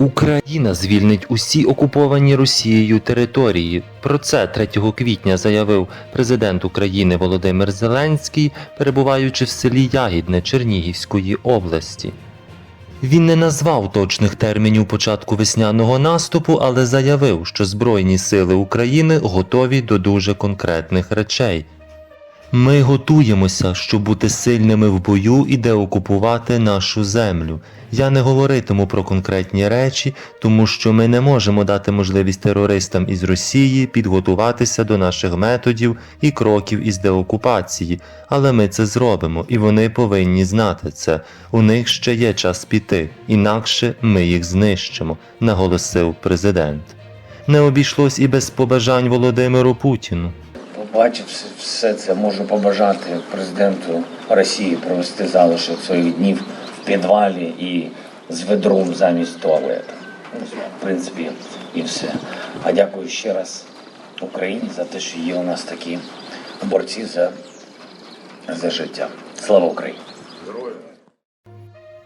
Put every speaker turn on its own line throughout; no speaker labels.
Україна звільнить усі окуповані Росією території. Про це 3 квітня заявив президент України Володимир Зеленський, перебуваючи в селі Ягідне Чернігівської області. Він не назвав точних термінів початку весняного наступу, але заявив, що Збройні сили України готові до дуже конкретних речей. Ми готуємося, щоб бути сильними в бою і деокупувати нашу землю. Я не говоритиму про конкретні речі, тому що ми не можемо дати можливість терористам із Росії підготуватися до наших методів і кроків із деокупації, але ми це зробимо, і вони повинні знати це. У них ще є час піти, інакше ми їх знищимо, наголосив президент. Не обійшлось і без побажань Володимиру Путіну.
Побачивши все це, можу побажати президенту Росії провести залишок своїх днів в підвалі і з ведром замість туалета. Ну, В принципі, і все. А дякую ще раз Україні за те, що є у нас такі борці за, за життя. Слава Україні!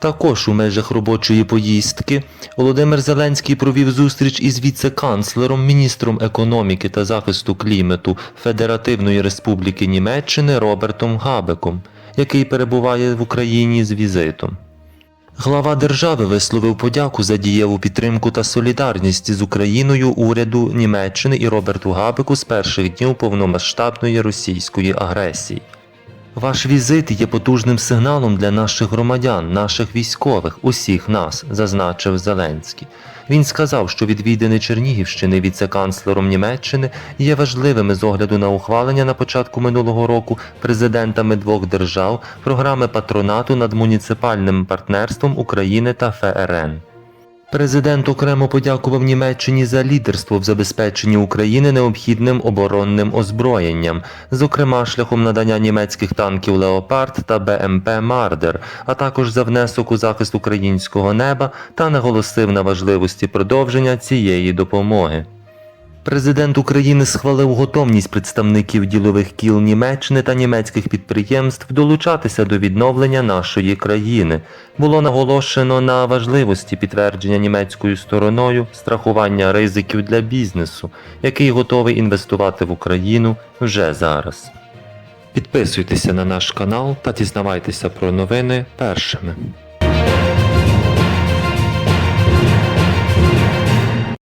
Також у межах робочої поїздки Володимир Зеленський провів зустріч із віце-канцлером, міністром економіки та захисту клімату Федеративної Республіки Німеччини Робертом Габеком, який перебуває в Україні з візитом. Глава держави висловив подяку за дієву підтримку та солідарність з Україною уряду Німеччини і Роберту Габеку з перших днів повномасштабної російської агресії. Ваш візит є потужним сигналом для наших громадян, наших військових, усіх нас, зазначив Зеленський. Він сказав, що відвідини Чернігівщини віце-канцлером Німеччини є важливими з огляду на ухвалення на початку минулого року президентами двох держав програми патронату над муніципальним партнерством України та ФРН. Президент окремо подякував Німеччині за лідерство в забезпеченні України необхідним оборонним озброєнням, зокрема шляхом надання німецьких танків Леопард та БМП Мардер, а також за внесок у захист українського неба та наголосив на важливості продовження цієї допомоги. Президент України схвалив готовність представників ділових кіл Німеччини та німецьких підприємств долучатися до відновлення нашої країни. Було наголошено на важливості підтвердження німецькою стороною страхування ризиків для бізнесу, який готовий інвестувати в Україну вже зараз. Підписуйтеся на наш канал та дізнавайтеся про новини першими.